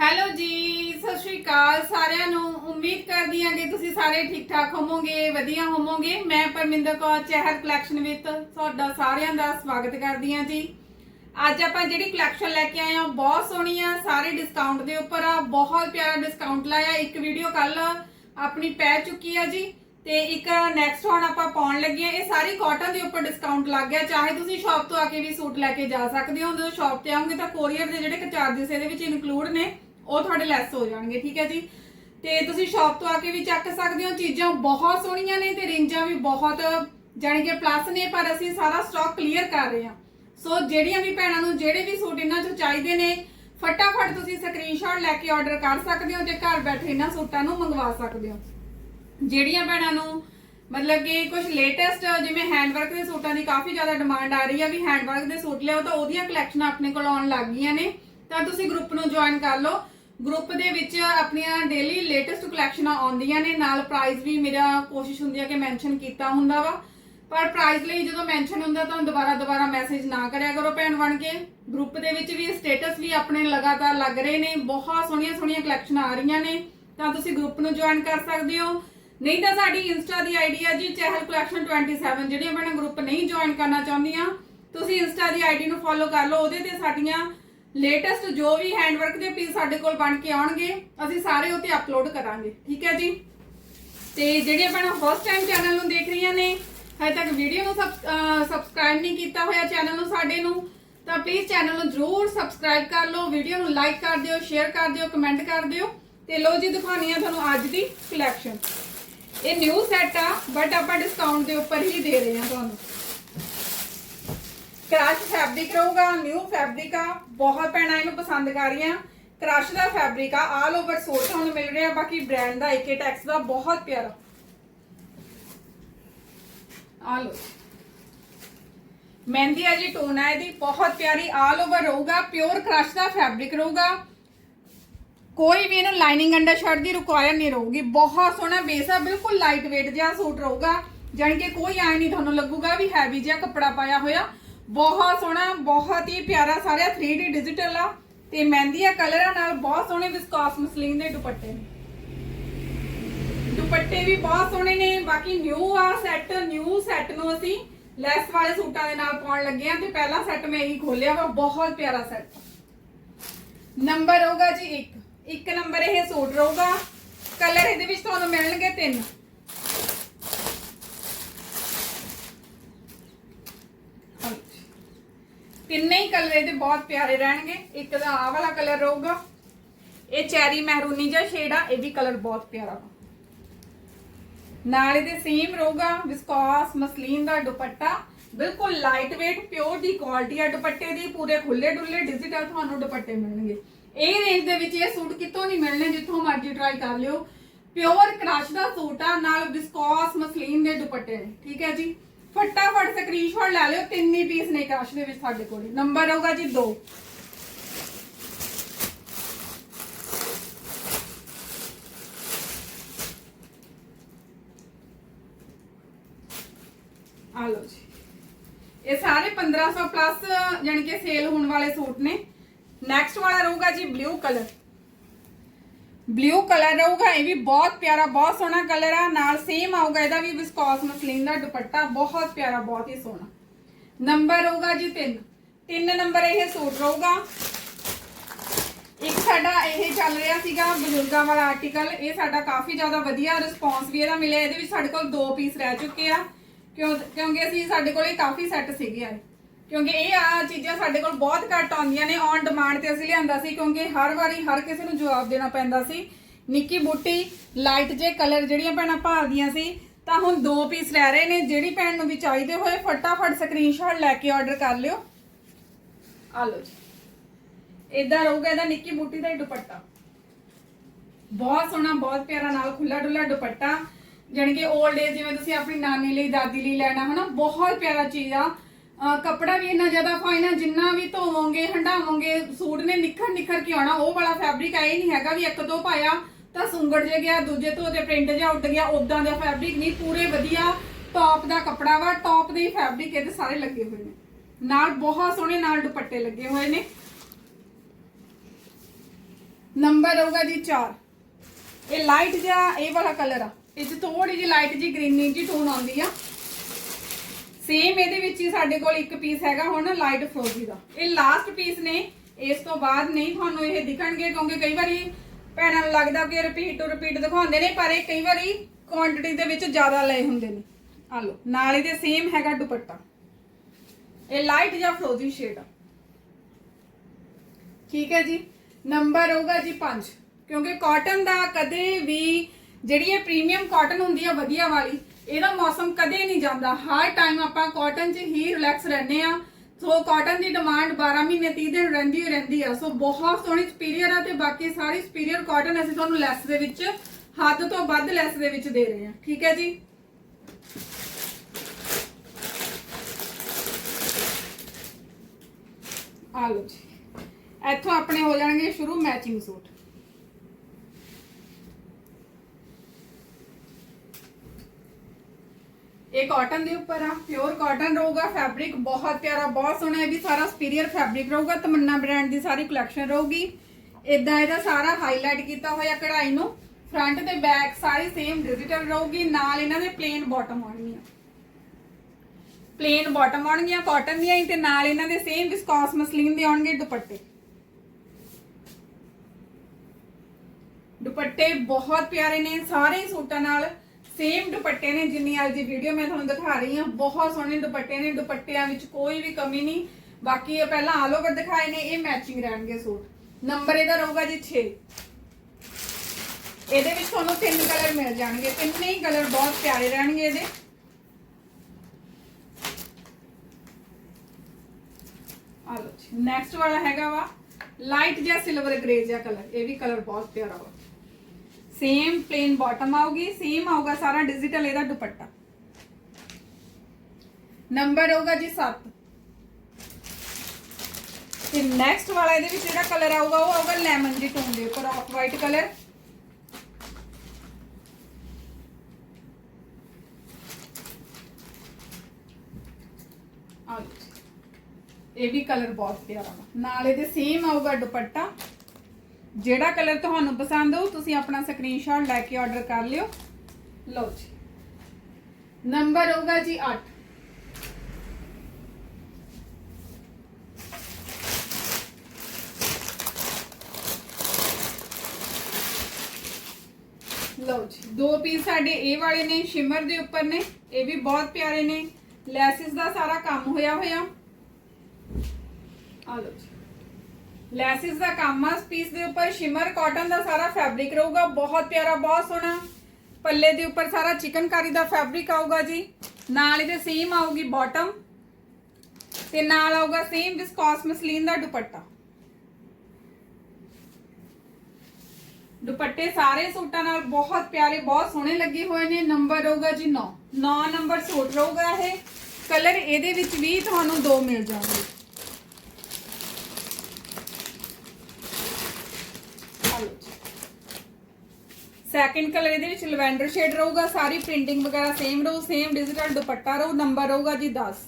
Hello ਜੀ, ਸਤਿ ਸ਼੍ਰੀ ਅਕਾਲ ਸਾਰਿਆਂ ਨੂੰ। ਉਮੀਦ ਕਰਦੀ ਹਾਂ ਕਿ ਤੁਸੀਂ ਸਾਰੇ ਠੀਕ ਠਾਕ ਹੋਵੋਗੇ, ਵਧੀਆ ਹੋਵੋਗੇ। ਮੈਂ ਪਰਮਿੰਦਰ ਕੌਰ ਚਹਿਰ ਕਲੈਕਸ਼ਨ ਵਿੱਚ ਤੁਹਾਡਾ ਸਾਰਿਆਂ ਦਾ ਸਵਾਗਤ ਕਰਦੀ ਹਾਂ ਜੀ। ਅੱਜ ਆਪਾਂ ਜਿਹੜੀ ਕਲੈਕਸ਼ਨ ਲੈ ਕੇ ਆਏ ਹਾਂ ਬਹੁਤ ਸੋਹਣੀ ਆ, ਸਾਰੇ ਡਿਸਕਾਊਂਟ ਦੇ ਉੱਪਰ ਆ। ਬਹੁਤ ਪਿਆਰਾ ਡਿਸਕਾਊਂਟ ਲਾਇਆ। ਇੱਕ ਵੀਡੀਓ ਕੱਲ ਆਪਣੀ ਪੈ ਚੁੱਕੀ ਆ ਜੀ। ਤੇ ਇੱਕ ਨੈਕਸਟ ਹੁਣ ਆਪਾਂ ਪਾਉਣ ਲੱਗੇ ਆ ਇਹ ਸਾਰੀ ਕਾਟਨ ਦੇ ਉੱਪਰ ਡਿਸਕਾਊਂਟ ਲੱਗ ਗਿਆ। ਚਾਹੇ ਤੁਸੀਂ ਸ਼ਾਪ ਤੋਂ ਆ ਕੇ ਵੀ ਸੂਟ ਲੈ ਕੇ ਜਾ ਸਕਦੇ ਹੋ। ਜਦੋਂ ਸ਼ਾਪ ਤੇ ਆਉਂਗੇ ਤਾਂ ਕੋਰੀਅਰ ਦੇ ਜਿਹੜੇ ਚਾਰजेस ਇਹਦੇ ਵਿੱਚ ਇਨਕਲੂਡ ਨੇ ਉਹ ਤੁਹਾਡੇ ਲੈਸ ਹੋ ਜਾਣਗੇ, ਠੀਕ ਹੈ ਜੀ? ਤੇ ਤੁਸੀਂ ਸ਼ਾਪ ਤੋਂ ਆ ਕੇ ਵੀ ਚੱਕ ਸਕਦੇ ਹੋ, ਚੀਜ਼ਾਂ ਬਹੁਤ ਸੋਹਣੀਆਂ ਨੇ ਤੇ ਰੇਂਜਾਂ ਵੀ ਬਹੁਤ, ਜਾਣੀ ਕਿ ਪਲੱਸ ਨੇ, ਪਰ ਅਸੀਂ ਸਾਰਾ ਸਟਾਕ ਕਲੀਅਰ ਕਰ ਰਹੇ ਹਾਂ। ਸੋ ਜਿਹੜੀਆਂ ਵੀ ਭੈਣਾਂ ਨੂੰ ਜਿਹੜੇ ਵੀ ਸੂਟ ਇਹਨਾਂ ਚੋਂ ਚਾਹੀਦੇ ਨੇ, ਫਟਾਫਟ ਤੁਸੀਂ ਸਕਰੀਨਸ਼ਾਟ ਲੈ ਕੇ ਆਰਡਰ ਕਰ ਸਕਦੇ ਹੋ ਤੇ ਘਰ ਬੈਠੇ ਇਹਨਾਂ ਸੂਟਾਂ ਨੂੰ ਮੰਗਵਾ ਸਕਦੇ ਹੋ। ਜਿਹੜੀਆਂ ਭੈਣਾਂ ਨੂੰ, ਮਤਲਬ ਕਿ ਕੁਝ ਲੇਟੈਸਟ ਜਿਵੇਂ ਹੈਂਡਵਰਕ ਦੇ ਸੂਟਾਂ ਦੀ ਕਾਫੀ ਜ਼ਿਆਦਾ ਡਿਮਾਂਡ ਆ ਰਹੀ ਆ ਵੀ ਹੈਂਡਵਰਕ ਦੇ ਸੂਟ ਲਿਆਓ ਤਾਂ ਉਹਦੀਆਂ ਕਲੈਕਸ਼ਨਾਂ ਆਪਣੇ ਕੋਲ ਆਉਣ ਲੱਗ ਗਈਆਂ ਨੇ। ਤਾਂ ਤੁਸੀਂ ਗਰੁੱਪ ਨੂੰ ਜੁਆਇਨ ਕਰ ਲਓ। ਗਰੁੱਪ ਦੇ ਵਿੱਚ ਆਪਣੀਆਂ ਡੇਲੀ ਲੇਟੈਸਟ ਕਲੈਕਸ਼ਨਾਂ ਆਉਂਦੀਆਂ ਨੇ। ਨਾਲ ਪ੍ਰਾਈਸ ਵੀ ਮੇਰਾ ਕੋਸ਼ਿਸ਼ ਹੁੰਦੀ ਆ ਕਿ ਮੈਂਸ਼ਨ ਕੀਤਾ ਹੁੰਦਾ ਵਾ। ਪਰ ਪ੍ਰਾਈਸ ਲਈ ਜਦੋਂ ਮੈਂਸ਼ਨ ਹੁੰਦਾ ਤਾਂ ਦੁਬਾਰਾ ਦੁਬਾਰਾ ਮੈਸੇਜ ਨਾ ਕਰਿਆ ਕਰੋ ਭੈਣ ਬਣ ਕੇ। ਗਰੁੱਪ ਦੇ ਵਿੱਚ ਵੀ ਸਟੇਟਸ ਵੀ ਆਪਣੇ ਲਗਾਤਾਰ ਲੱਗ ਰਹੇ ਨੇ। ਬਹੁਤ ਸੋਹਣੀਆਂ ਸੋਹਣੀਆਂ ਕਲੈਕਸ਼ਨਾਂ ਆ ਰਹੀਆਂ ਨੇ। ਤਾਂ ਤੁਸੀਂ ਗਰੁੱਪ ਨੂੰ ਜੁਆਇਨ ਕਰ ਸਕਦੇ ਹੋ। ਨਹੀਂ ਤਾਂ ਸਾਡੀ ਇੰਸਟਾ ਦੀ ਆਈਡੀ ਆ ਜੀ, ਚਹਿਲ ਕਲੈਕਸ਼ਨ 27 ਜਿਹੜੀਆਂ ਭੈਣਾਂ ਗਰੁੱਪ ਨਹੀਂ ਜੁਆਇਨ ਕਰਨਾ ਚਾਹੁੰਦੀਆਂ ਤੁਸੀਂ ਇੰਸਟਾ ਦੀ ਆਈਡੀ ਨੂੰ ਫੋਲੋ ਕਰ ਲਓ। ਉਹਦੇ ਤੇ ਸਾਡੀਆਂ ਲੇਟੈਸਟ ਜੋ ਵੀ ਹੈਂਡਵਰਕ ਦੇ ਪੀਸ ਸਾਡੇ ਕੋਲ ਬਣ ਕੇ ਆਉਣਗੇ, ਅਸੀਂ ਸਾਰੇ ਉਹ 'ਤੇ ਅਪਲੋਡ ਕਰਾਂਗੇ, ਠੀਕ ਹੈ ਜੀ? ਤੇ ਜਿਹੜੀਆਂ ਆਪਣਾ ਫਸਟ ਟਾਈਮ ਚੈਨਲ ਨੂੰ ਦੇਖ ਰਹੀਆਂ ਨੇ, ਹਜੇ ਤੱਕ ਵੀਡੀਓ ਨੂੰ ਸਬਸਕ੍ਰਾਈਬ ਨਹੀਂ ਕੀਤਾ ਹੋਇਆ ਚੈਨਲ ਨੂੰ, ਸਾਡੇ ਨੂੰ, ਤਾਂ ਪਲੀਜ਼ ਚੈਨਲ ਨੂੰ ਜਰੂਰ ਸਬਸਕ੍ਰਾਈਬ ਕਰ ਲਓ ਵੀਡੀਓ ਨੂੰ ਲਾਈਕ ਕਰ ਦਿਓ ਸ਼ੇਅਰ ਕਰ ਦਿਓ ਕਮੈਂਟ ਕਰ ਦਿਓ, ਤੇ ਲੋ ਜੀ, ਦਿਖਾਉਣੀ ਆ ਤੁਹਾਨੂੰ ਅੱਜ ਦੀ ਕਲੈਕਸ਼ਨ ਇਹ ਨਿਊ ਸੈਟ ਆ ਬਟ ਆਪਾਂ ਡਿਸਕਾਊਂਟ ਦੇ ਉੱਪਰ ਹੀ ਦੇ ਰਹੇ ਹਾਂ ਤੁਹਾਨੂੰ। ਕ੍ਰਸ਼ ਫੈਬਰਿਕ ਰਹੂਗਾ ਨਿਊ ਫੈਬਰਿਕ ਆ, ਬਹੁਤ ਭੈਣਾਂ ਇਹਨੂੰ ਪਸੰਦ ਕਰ ਰਹੀਆਂ। ਕ੍ਰਸ਼ ਦਾ ਫੈਬਰਿਕ ਆ ਆਲ ਓਵਰ ਸੂਟ ਤੁਹਾਨੂੰ ਮਿਲ ਰਿਹਾ, ਬਾਕੀ ਬ੍ਰਾਂਡ ਦਾ AK ਟੈਕਸ ਦਾ ਬਹੁਤ ਪਿਆਰਾ। ਆ ਲੋ ਮਹਿੰਦੀ ਆ ਜੀ, ਟੋਨ ਹੈ ਇਹਦੀ, ਬਹੁਤ ਪਿਆਰੀ ਆਲ ਓਵਰ ਰਹੂਗਾ ਪਿਓਰ ਕ੍ਰਸ਼ ਦਾ ਫੈਬਰਿਕ ਰਹੂਗਾ। ਕੋਈ ਵੀ ਇਹਨੂੰ ਲਾਈਨਿੰਗ ਅੰਡਰ ਸ਼ਰਟ ਦੀ ਰਿਕੁਆਇਰ ਨਹੀਂ ਰਹੂਗੀ, ਬਹੁਤ ਸੋਹਣਾ, ਬੇਸ ਆ ਬਿਲਕੁਲ ਲਾਈਟ weight ਜਿਹਾ ਸੂਟ ਰਹੂਗਾ। ਜਾਣੀ ਕਿ ਕੋਈ ਐ ਨਹੀਂ ਤੁਹਾਨੂੰ ਲੱਗੂਗਾ ਵੀ ਹੈਵੀ ਜਿਹਾ ਕੱਪੜਾ ਪਾਇਆ ਹੋਇਆ। ਬਹੁਤ ਸੋਹਣਾ, ਬਹੁਤ ਹੀ ਪਿਆਰਾ ਸਾਰਾ 3D ਡਿਜੀਟਲ ਆ। ਤੇ ਮਹਿੰਦੀ ਕਲਰਾਂ ਨਾਲ ਬਹੁਤ ਸੋਹਣੇ ਵਿਸਕੋਸ ਮਸਲੀਨ ਦੇ ਦੁਪੱਟੇ ਨੇ। ਦੁਪੱਟੇ ਵੀ ਬਹੁਤ ਸੋਹਣੇ ਨੇ, ਬਾਕੀ ਨਿਊ ਆ ਸੈੱਟ ਨਿਊ ਸੈੱਟ ਨੂੰ ਅਸੀਂ ਲੈਸ ਵਾਲੇ ਸੂਟਾਂ ਦੇ ਨਾਲ ਪਾਉਣ ਲੱਗੇ ਆ ਤੇ ਪਹਿਲਾ ਸੈੱਟ ਮੈਂ ਇਹੀ ਖੋਲਿਆ ਵਾ, ਬਹੁਤ ਪਿਆਰਾ ਸੈੱਟ ਨੰਬਰ ਹੋਗਾ ਜੀ 1 ਇੱਕ ਨੰਬਰ ਇਹ ਸੂਟ ਰਹੂਗਾ। ਕਲਰ ਇਹਦੇ ਵਿੱਚ ਤੁਹਾਨੂੰ ਮਿਲਣਗੇ ਤਿੰਨ। ਤਿੰਨੇ ਹੀ ਕਲਰ ਇਹਦੇ ਬਹੁਤ ਪਿਆਰੇ ਰਹਿਣਗੇ। ਇੱਕ ਦਾ ਆਹ ਵਾਲਾ ਕਲਰ ਰਹੂਗਾ। ਇਹ ਚੈਰੀ ਮਹਿਰੂਨੀ ਜਿਹਾ ਸ਼ੇਡ ਆ, ਇਹ ਵੀ ਕਲਰ ਬਹੁਤ ਪਿਆਰਾ ਨਾਲ ਇਹਦੇ ਸੇਮ ਰਹੂਗਾ ਵਿਸਕੋਸ ਮਸਲੀਨ ਦਾ ਦੁਪੱਟਾ। ਬਿਲਕੁਲ ਲਾਈਟ weight ਪਿਓਰ ਦੀ ਕੁਆਲਿਟੀ ਆ ਦੁਪੱਟੇ ਦੀ, ਪੂਰੇ ਖੁੱਲੇ ਡੁੱਲੇ ਡਿਜੀਟਲ ਤੁਹਾਨੂੰ ਦੁਪੱਟੇ ਮਿਲਣਗੇ। ਇਹ ਰੇਂਜ ਦੇ ਵਿੱਚ ਇਹ ਸੂਟ ਕਿਤੋਂ ਨਹੀਂ ਮਿਲਣੇ, ਜਿੱਥੋਂ ਮਰਜ਼ੀ ਟਰਾਈ ਕਰ ਲਿਓ। ਪਿਓਰ ਕ੍ਰਸ਼ ਦਾ ਸੂਟ ਆ, ਨਾਲ ਵਿਸਕੋਸ ਮਸਲੀਨ ਦੇ ਦੁਪੱਟੇ ਨੇ, ਠੀਕ ਹੈ ਜੀ? ਫਟਾਫਟ ਸਕਰੀਨਸ਼ਾਟ ਲੈ ਲਿਓ, ਤਿੰਨ ਹੀ ਪੀਸ ਨੇ ਕ੍ਰਸ਼ ਦੇ ਵਿੱਚ ਸਾਡੇ ਕੋਲ। ਨੰਬਰ ਹੋਊਗਾ ਜੀ 2 ਆ ਲਓ ਜੀ। ਇਹ ਸਾਰੇ 1500 ਪਲੱਸ ਯਾਨੀ ਕਿ ਸੇਲ ਹੋਣ ਵਾਲੇ ਸੂਟ ਨੇ। ਨੈਕਸਟ ਵਾਲਾ ਰਹੂਗਾ ਜੀ ਬਲੂ ਕਲਰ ਬਲੂ ਕਲਰ ਰਹੂਗਾ, ਇਹ ਵੀ ਬਹੁਤ ਪਿਆਰਾ, ਬਹੁਤ ਸੋਹਣਾ ਕਲਰ ਆ। ਨਾਲ ਸੇਮ ਆਊਗਾ ਇਹਦਾ ਵੀ ਵਿਸਕੋਸ ਮਸਲੀਨ ਦਾ ਦੁਪੱਟਾ, ਬਹੁਤ ਪਿਆਰਾ, ਬਹੁਤ ਹੀ ਸੋਹਣਾ। ਨੰਬਰ ਹੋਊਗਾ ਜੀ 3 ਤਿੰਨ ਨੰਬਰ ਇਹ ਸੂਟ ਰਹੂਗਾ। ਇੱਕ ਸਾਡਾ ਇਹ ਚੱਲ ਰਿਹਾ ਸੀਗਾ ਬਜ਼ੁਰਗਾਂ ਵਾਲਾ ਆਰਟੀਕਲ ਇਹ ਸਾਡਾ ਕਾਫੀ ਜ਼ਿਆਦਾ ਵਧੀਆ ਰਿਸਪੌਂਸ ਵੀ ਇਹਦਾ ਮਿਲਿਆ। ਇਹਦੇ ਵਿੱਚ ਸਾਡੇ ਕੋਲ ਦੋ ਪੀਸ ਰਹਿ ਚੁੱਕੇ ਆ। ਕਿਉਂ ਕਿਉਂਕਿ ਅਸੀਂ ਸਾਡੇ ਕੋਲ ਇਹ ਕਾਫੀ ਸੈੱਟ ਸੀਗੇ ਆ। ਕਿਉਂਕਿ ਇਹ ਆ ਚੀਜ਼ਾਂ ਸਾਡੇ ਕੋਲ ਬਹੁਤ ਘੱਟ ਆਉਂਦੀਆਂ ਨੇ ਔਨ ਡਿਮਾਂਡ ਤੇ ਅਸੀਂ ਲਿਆਂਦਾ ਸੀ ਕਿਉਂਕਿ ਹਰ ਵਾਰੀ ਹਰ ਕਿਸੇ ਨੂੰ ਜਵਾਬ ਦੇਣਾ ਪੈਂਦਾ ਸੀ। ਨਿੱਕੀ ਬੂਟੀ ਲਾਈਟ ਜੇ ਕਲਰ ਜਿਹੜੀਆਂ ਭੈਣਾਂ ਭਾਲਦੀਆਂ ਸੀ, ਤਾਂ ਹੁਣ ਦੋ ਪੀਸ ਰਹਿ ਰਹੇ ਨੇ, ਜਿਹੜੀ ਭੈਣ ਨੂੰ ਵੀ ਚਾਹੀਦੇ ਹੋਏ ਫਟਾਫਟ ਸਕਰੀਨਸ਼ਾਟ ਲੈ ਕੇ ਆਰਡਰ ਕਰ ਲਿਓ। ਆ ਲਓ ਜੀ। ਇਦਾਂ ਰਹੂਗਾ ਇਹਦਾ ਨਿੱਕੀ ਬੂਟੀ ਦਾ ਹੀ ਦੁਪੱਟਾ। ਬਹੁਤ ਸੋਹਣਾ, ਬਹੁਤ ਪਿਆਰਾ ਨਾਲ ਖੁੱਲਾ ਡੁੱਲਾ ਦੁਪੱਟਾ। ਜਾਣੀ ਕਿ 올ਡ ਏਜ ਜਿਵੇਂ ਤੁਸੀਂ ਆਪਣੀ ਨਾਨੀ ਲਈ, ਦਾਦੀ ਲਈ ਲੈਣਾ, ਹਨਾ, ਬਹੁਤ ਪਿਆਰਾ ਚੀਜ਼ ਆ। ਕੱਪੜਾ ਵੀ ਇੰਨਾ ਜ਼ਿਆਦਾ ਫਾਈਨ ਆ, ਜਿੰਨਾ ਵੀ ਧੋਵੋਗੇ, ਹੰਡਾਵੋਗੇ, ਸੂਟ ਨੇ ਨਿਖਰ ਨਿਖਰ ਕੇ ਆਉਣਾ, ਉਹ ਵਾਲਾ ਫੈਬਰਿਕ ਆ ਨਹੀਂ ਹੈਗਾ ਵੀ ਇੱਕ ਦੋ ਪਾਇਆ ਤਾਂ ਸੁੰਗੜ ਜੇ ਗਿਆ, ਦੂਜੇ ਧੋ ਤੇ ਪ੍ਰਿੰਟ ਜਿਹਾ ਉੱਡ ਗਿਆ ਉਦਾਂ ਦਾ ਫੈਬਰਿਕ ਨਹੀਂ, ਪੂਰੇ ਵਧੀਆ ਟੌਪ ਦਾ ਕੱਪੜਾ ਵਾ ਟੌਪ ਦੇ ਹੀ ਫੈਬਰਿਕ ਇਹਦੇ ਸਾਰੇ ਲੱਗੇ ਹੋਏ ਨੇ। ਨਾਲ ਬਹੁਤ ਸੋਹਣੇ ਨਾਲ ਦੁਪੱਟੇ ਲੱਗੇ ਹੋਏ ਨੇ। ਨੰਬਰ ਹੋਊਗਾ ਜੀ 4 ਇਹ ਲਾਈਟ ਜਿਹਾ, ਇਹ ਵਾਲਾ ਕਲਰ ਆ। ਇਹ 'ਚ ਥੋੜੀ ਜਿਹੀ ਲਾਈਟ ਜੀ ਗ੍ਰੀਨੀ ਜੀ ਟੋਨ ਆਉਂਦੀ ਆ। ਸੇਮ ਇਹਦੇ ਵਿੱਚ ਹੀ ਸਾਡੇ ਕੋਲ ਇੱਕ ਪੀਸ ਹੈਗਾ ਹੁਣ ਲਾਈਟ ਫਰੋਜ਼ੀ ਦਾ। ਇਹ ਲਾਸਟ ਪੀਸ ਨੇ, ਇਸ ਤੋਂ ਬਾਅਦ ਨਹੀਂ ਤੁਹਾਨੂੰ ਇਹ ਦਿਖਣਗੇ ਕਿਉਂਕਿ ਕਈ ਵਾਰੀ ਭੈਣਾਂ ਨੂੰ ਲੱਗਦਾ ਕਿ ਰਿਪੀਟ ਟੂ ਰਿਪੀਟ ਦਿਖਾਉਂਦੇ ਨੇ, ਪਰ ਇਹ ਕਈ ਵਾਰੀ ਕੁਆਂਟੀਟੀ ਦੇ ਵਿੱਚ ਜ਼ਿਆਦਾ ਲਏ ਹੁੰਦੇ ਨੇ। ਆ ਲਓ, ਨਾਲ ਇਹਦੇ ਸੇਮ ਹੈਗਾ ਦੁਪੱਟਾ। ਇਹ ਲਾਈਟ ਜਾਂ ਫਰੋਜ਼ੀ ਸ਼ੇਡ ਆ। ਠੀਕ ਹੈ ਜੀ? ਨੰਬਰ ਹੋਊਗਾ ਜੀ 5 ਕਿਉਂਕਿ ਕਾਟਨ ਦਾ ਕਦੇ ਵੀ ਜਿਹੜੀ ਇਹ ਪ੍ਰੀਮੀਅਮ ਕਾਟਨ ਹੁੰਦੀ ਆ ਵਧੀਆ ਵਾਲੀ ਇਹਦਾ ਮੌਸਮ ਕਦੇ ਨਹੀਂ ਜਾਂਦਾ। ਹਰ ਟਾਈਮ ਆਪਾਂ ਕਾਟਨ 'ਚ ਹੀ ਰਿਲੈਕਸ ਰਹਿੰਦੇ ਆ ਸੋ ਕਾਟਨ ਦੀ ਡਿਮਾਂਡ 12 ਮਹੀਨੇ 30 ਦਿਨ ਰਹਿੰਦੀ ਹੀ ਰਹਿੰਦੀ ਆ। ਸੋ ਬਹੁਤ ਸੋਹਣੀ ਸੁਪੀਰੀਅਰ ਆ ਤੇ ਬਾਕੀ ਸਾਰੀ ਸੁਪੀਰੀਅਰ ਕਾਟਨ ਅਸੀਂ ਤੁਹਾਨੂੰ ਲੈਸ ਦੇ ਵਿੱਚ, ਹੱਦ ਤੋਂ ਵੱਧ ਲੈਸ ਦੇ ਵਿੱਚ ਦੇ ਰਹੇ ਹਾਂ। ਠੀਕ ਹੈ ਜੀ? ਆ ਲਓ ਜੀ। ਇੱਥੋਂ ਆਪਣੇ ਹੋ ਜਾਣਗੇ ਸ਼ੁਰੂ ਮੈਚਿੰਗ ਸੂਟ। ਇਹ ਕਾਟਨ ਦੇ ਉੱਪਰ ਆ ਪਿਓਰ ਕਾਟਨ ਰਹੂਗਾ ਫੈਬਰਿਕ ਬਹੁਤ ਪਿਆਰਾ, ਬਹੁਤ ਸੋਹਣਾ, ਇਹ ਵੀ ਸਾਰਾ ਸੁਪੀਰੀਅਰ ਫੈਬਰਿਕ ਰਹੂਗਾ, ਤਮੰਨਾ ਬ੍ਰਾਂਡ ਦੀ ਸਾਰੀ ਕਲੈਕਸ਼ਨ ਰਹੂਗੀ। ਇਦਾਂ ਇਹਦਾ ਸਾਰਾ ਹਾਈਲਾਈਟ ਕੀਤਾ ਹੋਇਆ ਕਢਾਈ ਨੂੰ ਫਰੰਟ ਤੇ ਬੈਕ ਸਾਰੀ ਸੇਮ ਡਿਜੀਟਲ ਰਹੂਗੀ, ਨਾਲ ਇਹਨਾਂ ਦੇ ਪਲੇਨ ਬਾਟਮ ਆਉਣਗੀਆਂ। ਪਲੇਨ ਬਾਟਮ ਆਉਣਗੀਆਂ ਕਾਟਨ ਦੀਆਂ ਹੀ ਤੇ ਨਾਲ ਇਹਨਾਂ ਦੇ ਸੇਮ ਵਿਸਕੋਸ ਮਸਲੀਨ ਦੇ ਆਉਣਗੇ ਦੁਪੱਟੇ। ਦੁਪੱਟੇ ਬਹੁਤ ਪਿਆਰੇ ਨੇ, ਸਾਰੇ ਸੂਟਾਂ ਨਾਲ ਸੇਮ ਦੁਪੱਟੇ ਨੇ ਜਿੰਨੀ ਅੱਜ ਦੀ ਵੀਡੀਓ ਮੈਂ ਤੁਹਾਨੂੰ ਦਿਖਾ ਰਹੀ ਹਾਂ ਬਹੁਤ ਸੋਹਣੇ ਦੁਪੱਟੇ ਨੇ ਦੁਪੱਟਿਆਂ ਵਿੱਚ ਕੋਈ ਵੀ ਕਮੀ ਨਹੀਂ ਬਾਕੀ ਇਹ ਪਹਿਲਾਂ ਆਲ ਓਵਰ ਦਿਖਾਏ ਨੇ ਇਹ ਮੈਚਿੰਗ ਰਹਿਣਗੇ ਸੂਟ ਨੰਬਰ ਇਹਦਾ ਰਹੂਗਾ ਜੀ 6 ਇਹਦੇ ਵਿੱਚ ਤੁਹਾਨੂੰ ਤਿੰਨ ਕਲਰ ਮਿਲ ਜਾਣਗੇ। ਤਿੰਨੇ ਹੀ ਕਲਰ ਬਹੁਤ ਪਿਆਰੇ ਰਹਿਣਗੇ ਇਹਦੇ। ਆ ਲਓ ਜੀ। ਨੈਕਸਟ ਵਾਲਾ ਹੈਗਾ ਵਾ। ਲਾਈਟ ਜਿਹਾ ਸਿਲਵਰ ਗ੍ਰੇ ਜਿਹਾ ਕਲਰ ਇਹ ਵੀ ਕਲਰ ਬਹੁਤ ਪਿਆਰਾ ਵਾ। ਸੇਮ ਪਲੇਨ ਬਾਟਮ ਆਊਗੀ ਸੇਮ ਆਊਗਾ ਸਾਰਾ ਡਿਜੀਟਲ ਇਹਦਾ ਦੁਪੱਟਾ। ਨੰਬਰ ਹੋਊਗਾ ਜੀ 7 ਤੇ ਨੈਕਸਟ ਵਾਲਾ ਇਹਦੇ ਵਿੱਚ ਜਿਹੜਾ ਕਲਰ ਆਊਗਾ, ਉਹ ਆਊਗਾ ਲੈਮਨ ਜੀ ਟੋਨ ਦੇ ਉੱਪਰ ਆਫ ਵਾਈਟ ਕਲਰ ਆ ਇਹ ਵੀ ਕਲਰ ਬਹੁਤ ਪਿਆਰਾ ਵਾ। ਨਾਲ ਇਹਦੇ ਸੇਮ ਆਊਗਾ ਦੁਪੱਟਾ। ਜਿਹੜਾ ਕਲਰ ਤੁਹਾਨੂੰ ਪਸੰਦ ਹੋ ਤੁਸੀਂ ਆਪਣਾ ਸਕਰੀਨਸ਼ਾਟ ਲੈ ਕੇ ਆਰਡਰ ਕਰ ਲਿਓ। ਲਓ ਜੀ। ਨੰਬਰ ਹੋਊਗਾ ਜੀ 8 ਲਓ ਜੀ। ਦੋ ਪੀਸ ਸਾਡੇ ਇਹ ਵਾਲੇ ਨੇ ਸ਼ਿਮਰ ਦੇ ਉੱਪਰ ਨੇ, ਇਹ ਵੀ ਬਹੁਤ ਪਿਆਰੇ ਨੇ। ਲੈਸਿਸ ਦਾ ਸਾਰਾ ਕੰਮ ਹੋਇਆ ਹੋਇਆ। ਆ ਲਓ ਜੀ। ਲੈਸਿਸ ਦਾ ਕੰਮ ਆ ਪੀਸ ਦੇ ਉੱਪਰ ਸ਼ਿਮਰ ਕਾਟਨ ਦਾ ਸਾਰਾ ਫੈਬਰਿਕ ਰਹੂਗਾ, ਬਹੁਤ ਪਿਆਰਾ, ਬਹੁਤ ਸੋਹਣਾ। ਪੱਲੇ ਦੇ ਉੱਪਰ ਸਾਰਾ ਚਿਕਨਕਾਰੀ ਦਾ ਫੈਬਰਿਕ ਆਊਗਾ ਜੀ। ਨਾਲ ਇਹਦੇ ਸੇਮ ਆਊਗੀ ਬਾਟਮ ਤੇ ਨਾਲ ਆਊਗਾ ਸੇਮ ਵਿਸਕੋਸ ਮਸਲੀਨ ਦਾ ਦੁਪੱਟਾ। ਦੁਪੱਟੇ ਸਾਰੇ ਸੂਟਾਂ ਨਾਲ ਬਹੁਤ ਪਿਆਰੇ, ਬਹੁਤ ਸੋਹਣੇ ਲੱਗੇ ਹੋਏ ਨੇ। ਨੰਬਰ ਰਹੂਗਾ ਜੀ 9 9 ਨੰਬਰ ਸੂਟ ਰਹੂਗਾ ਇਹ। ਕਲਰ ਇਹਦੇ ਵਿੱਚ ਵੀ ਤੁਹਾਨੂੰ ਦੋ ਮਿਲ ਜਾਣਗੇ। ਸੈਕਿੰਡ ਕਲਰ ਇਹਦੇ ਵਿੱਚ ਲਵੈਂਡਰ ਸ਼ੇਡ ਰਹੂਗਾ, ਸਾਰੀ ਪ੍ਰਿੰਟਿੰਗ ਵਗੈਰਾ ਸੇਮ ਰਹੂ ਸੇਮ ਡਿਜੀਟਲ ਦੁਪੱਟਾ ਰਹੂ ਨੰਬਰ ਰਹੂਗਾ ਜੀ 10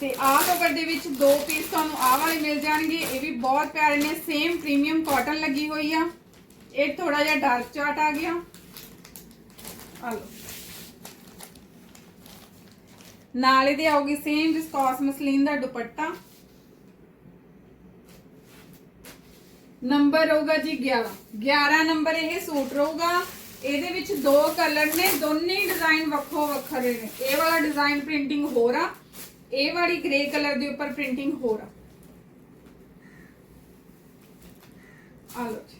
ਤੇ ਆਹ ਕਵਰ ਦੇ ਵਿੱਚ ਦੋ ਪੀਸ ਤੁਹਾਨੂੰ ਆਹ ਵਾਲੇ ਮਿਲ ਜਾਣਗੇ, ਇਹ ਵੀ ਬਹੁਤ ਪਿਆਰੇ ਨੇ ਸੇਮ ਪ੍ਰੀਮੀਅਮ ਕਾਟਨ ਲੱਗੀ ਹੋਈ ਆ। ਇਹ ਥੋੜਾ ਜਿਹਾ ਡਾਰਕ ਚਾਰਟ ਆ ਗਿਆ। ਆ ਲਓ। ਨਾਲ ਇਹਦੇ ਆਊਗੀ ਸੇਮ ਵਿਸਕੋਸ ਮਸਲੀਨ ਦਾ ਦੁਪੱਟਾ। ਨੰਬਰ ਰਹੂਗਾ ਜੀ 11 11 ਨੰਬਰ ਇਹ ਸੂਟ ਰਹੂਗਾ। ਇਹਦੇ ਵਿੱਚ ਦੋ ਕਲਰ ਨੇ, ਦੋਨੇ ਡਿਜ਼ਾਈਨ ਵੱਖੋ ਵੱਖਰੇ ਨੇ। ਇਹ ਵਾਲਾ ਡਿਜ਼ਾਈਨ ਪ੍ਰਿੰਟਿੰਗ ਹੋਰ ਆ, ਇਹ ਵਾਲੀ ਗ੍ਰੇ ਕਲਰ ਦੇ ਉੱਪਰ ਪ੍ਰਿੰਟਿੰਗ ਹੋਰ ਆ। ਆ ਲਓ ਜੀ।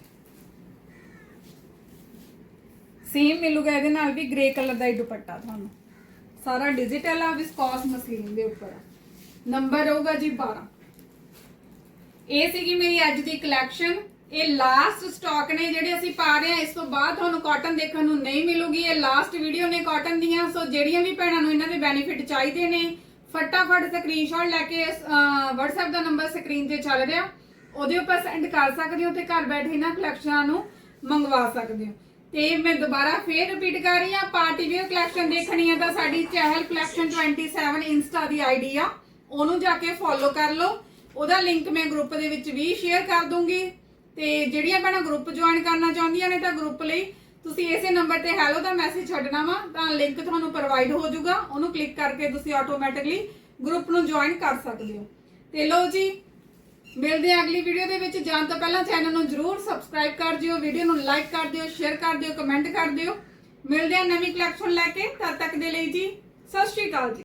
ਸੇਮ ਮਿਲੂਗਾ ਇਹਦੇ ਨਾਲ ਵੀ ਗ੍ਰੇ ਕਲਰ ਦਾ ਹੀ ਦੁਪੱਟਾ ਤੁਹਾਨੂੰ। ਸਾਰਾ ਡਿਜੀਟਲ ਆ ਵਿਸਕੋਸ ਮਸਲੀਨ ਦੇ ਉੱਪਰ ਆ। ਨੰਬਰ ਰਹੂਗਾ ਜੀ 12 ਇਹ ਸੀਗੀ ਮੇਰੀ ਅੱਜ ਦੀ ਕਲੈਕਸ਼ਨ ਇਹ ਲਾਸਟ ਸਟਾਕ ਨੇ ਜਿਹੜੇ ਅਸੀਂ ਪਾ ਰਹੇ ਹਾਂ। ਇਸ ਤੋਂ ਬਾਅਦ ਤੁਹਾਨੂੰ ਕਾਟਨ ਦੇਖਣ ਨੂੰ ਨਹੀਂ ਮਿਲੂਗੀ। ਇਹ ਲਾਸਟ ਵੀਡੀਓ ਨੇ ਕਾਟਨ ਦੀਆਂ। ਸੋ ਜਿਹੜੀਆਂ ਵੀ ਭੈਣਾਂ ਨੂੰ ਇਹਨਾਂ ਦੇ ਬੈਨੀਫਿਟ ਚਾਹੀਦੇ ਨੇ, ਫਟਾਫਟ ਸਕਰੀਨਸ਼ਾਟ ਲੈ ਕੇ WhatsApp ਦਾ ਨੰਬਰ ਸਕਰੀਨ ਤੇ ਚੱਲ ਰਿਹਾ। ਉਹਦੇ ਉੱਪਰ ਸੈਂਡ ਕਰ ਸਕਦੇ ਹੋ ਤੇ ਘਰ ਬੈਠੇ ਇਹਨਾਂ ਕਲੈਕਸ਼ਨਾਂ ਨੂੰ ਮੰਗਵਾ ਸਕਦੇ ਹੋ। ਤੇ ਮੈਂ ਦੁਬਾਰਾ ਫੇਰ ਰਿਪੀਟ ਕਰ ਰਹੀ ਹਾਂ। ਪਾਰਟੀ ਵੇਅਰ ਕਲੈਕਸ਼ਨ ਦੇਖਣੀ ਹੈ ਤਾਂ ਸਾਡੀ ਚਹਿਲ ਕਲੈਕਸ਼ਨ 27 ਇੰਸਟਾ ਦੀ ਆਈਡੀ ਆ। ਉਹਨੂੰ ਜਾ ਕੇ ਫੋਲੋ ਕਰ ਲਓ। ਉਹਦਾ ਲਿੰਕ ਮੈਂ ਗਰੁੱਪ ਦੇ ਵਿੱਚ ਵੀ ਸ਼ੇਅਰ ਕਰ ਦੂੰਗੀ। ਤੇ ਜਿਹੜੀਆਂ ਭੈਣਾਂ ਗਰੁੱਪ ਜੁਆਇਨ ਕਰਨਾ ਚਾਹੁੰਦੀਆਂ ਨੇ ਤਾਂ ਗਰੁੱਪ ਲਈ, ਤੁਸੀਂ ਇਸੇ ਨੰਬਰ ਤੇ ਹੈਲੋ ਦਾ ਮੈਸੇਜ ਛੱਡਣਾ ਵਾ, ਤਾਂ ਲਿੰਕ ਤੁਹਾਨੂੰ ਪ੍ਰੋਵਾਈਡ ਹੋ ਜਾਊਗਾ। ਉਹਨੂੰ ਕਲਿੱਕ ਕਰਕੇ ਤੁਸੀਂ ਆਟੋਮੈਟਿਕਲੀ ਗਰੁੱਪ ਨੂੰ ਜੁਆਇਨ ਕਰ ਸਕਦੇ ਹੋ। ਤੇ ਲਓ ਜੀ, ਮਿਲਦੇ ਹਾਂ ਅਗਲੀ ਵੀਡੀਓ ਦੇ ਵਿੱਚ। ਜਾਣ ਤੋਂ ਪਹਿਲਾਂ ਚੈਨਲ ਨੂੰ ਜਰੂਰ ਸਬਸਕ੍ਰਾਈਬ ਕਰ ਦਿਓ ਵੀਡੀਓ ਨੂੰ ਲਾਈਕ ਕਰ ਦਿਓ ਸ਼ੇਅਰ ਕਰ ਦਿਓ ਕਮੈਂਟ ਕਰ ਦਿਓ। ਮਿਲਦੇ ਆ ਨਵੀਂ ਕਲੈਕਸ਼ਨ ਲੈ ਕੇ। ਤਦ ਤੱਕ ਦੇ ਲਈ ਜੀ, ਸਤਿ ਸ਼੍ਰੀ ਅਕਾਲ ਜੀ।